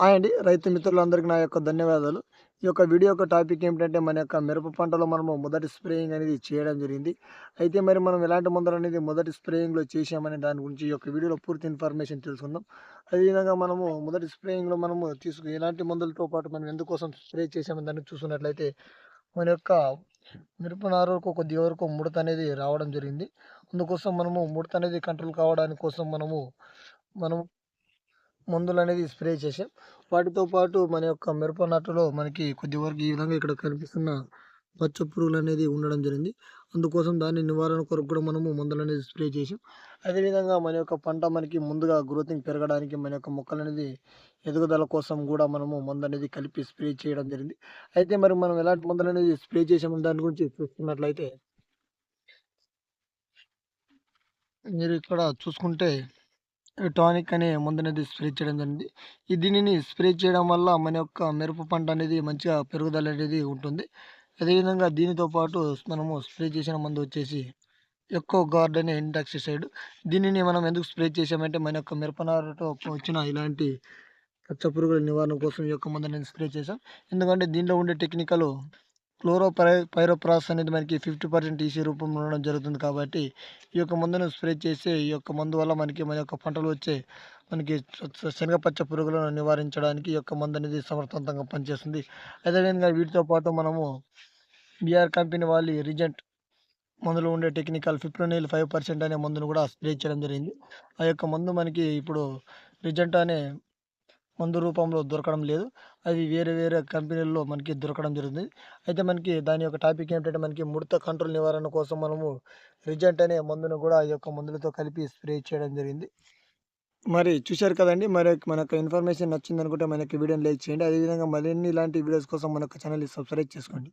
Hi అండి. రైతు మిత్రులందరికీ నా యొక్క ధన్యవాదాలు. ఈ యొక్క వీడియో యొక్క టాపిక్ ఏమిటంటే మన యొక్క మిరప పంటలో మనము మొదటి స్ప్రేయింగ్ అనేది చేయడం జరిగింది. అయితే మరి మనం ఎలాంటి మందులు అనేది మొదటి స్ప్రేయింగ్లో చేసామనే దాని గురించి ఈ యొక్క వీడియోలో పూర్తి ఇన్ఫర్మేషన్ తెలుసుకుందాం. అదేవిధంగా మనము మొదటి స్ప్రేయింగ్లో మనము తీసుకు ఎలాంటి మందులతో పాటు మనం ఎందుకోసం స్ప్రే చేసామని దాన్ని చూసుకున్నట్లయితే మన యొక్క మిరప నారుకు కొద్ది వరకు ముడత అనేది రావడం జరిగింది. అందుకోసం మనము ముడత అనేది కంట్రోల్ కావడానికి కోసం మనము మనం మందులు అనేది స్ప్రే చేసాం వాటితో పాటు మన యొక్క మిరప నాటులో మనకి కొద్ది వరకు ఈ విధంగా ఇక్కడ కనిపిస్తున్న పచ్చ పురుగులు అనేది ఉండడం జరిగింది. అందుకోసం దాని నివారణ కొరకు కూడా మనము మందులు అనేది స్ప్రే చేసాం అదేవిధంగా మన యొక్క పంట మనకి ముందుగా గ్రోతింగ్ పెరగడానికి మన యొక్క మొక్కలు అనేది ఎదుగుదల కోసం కూడా మనము మందు అనేది కలిపి స్ప్రే చేయడం జరిగింది. అయితే మరి మనం ఎలాంటి మందులు అనేది స్ప్రే చేసాము దాని గురించి చూసుకున్నట్లయితే మీరు ఇక్కడ చూసుకుంటే టానిక్ అనే మందు అనేది స్ప్రే చేయడం జరిగింది. ఈ దీనిని స్ప్రే చేయడం వల్ల మన యొక్క మిరప పంట అనేది మంచిగా పెరుగుదల అనేది ఉంటుంది. అదేవిధంగా దీనితో పాటు మనము స్ప్రే చేసిన మందు వచ్చేసి ఎక్కువ గార్డెన్ ఇంటాక్సిసైడ్. దీనిని మనం ఎందుకు స్ప్రే చేసామంటే మన యొక్క మిరపనారతో వచ్చిన ఇలాంటి పచ్చ పురుగుల నివారణ కోసం ఈ యొక్క మందు అనేది స్ప్రే చేసాం ఎందుకంటే దీనిలో ఉండే టెక్నికలు క్లోరోపై పైరోప్రాస్ అనేది మనకి ఫిఫ్టీ పర్సెంట్ ఈసీ రూపంలో ఉండడం జరుగుతుంది కాబట్టి ఈ యొక్క మందును స్ప్రే చేసి ఈ యొక్క మందు వల్ల మనకి మన యొక్క పంటలు వచ్చే మనకి శనగపచ్చ పురుగులను నివారించడానికి ఈ యొక్క మందు అనేది సమర్థవంతంగా పనిచేస్తుంది. అదేవిధంగా వీటితో పాటు మనము బీఆర్ కంపెనీ వాళ్ళు రిజెంట్ మందులో ఉండే టెక్నికల్ ఫిప్రోనిల్ ఫైవ్ పర్సెంట్ అనే మందును కూడా స్ప్రే చేయడం జరిగింది. ఆ యొక్క మందు మనకి ఇప్పుడు రిజెంట్ అనే మందు రూపంలో దొరకడం లేదు. అది వేరే వేరే కంపెనీల్లో మనకి దొరకడం జరుగుతుంది అయితే మనకి దాని యొక్క టాపిక్ ఏంటంటే మనకి ముడత కంట్రోల్ నివారణ కోసం మనము రిజెంట్ అనే మందును కూడా ఈ యొక్క మందులతో కలిపి స్ప్రే చేయడం జరిగింది. మరి చూశారు కదండి మరి మనకు ఇన్ఫర్మేషన్ నచ్చిందనుకుంటే మనకి వీడియోని లైక్ చేయండి. అదేవిధంగా మరిన్ని ఇలాంటి వీడియోస్ కోసం మన ఛానల్ని సబ్స్క్రైబ్ చేసుకోండి.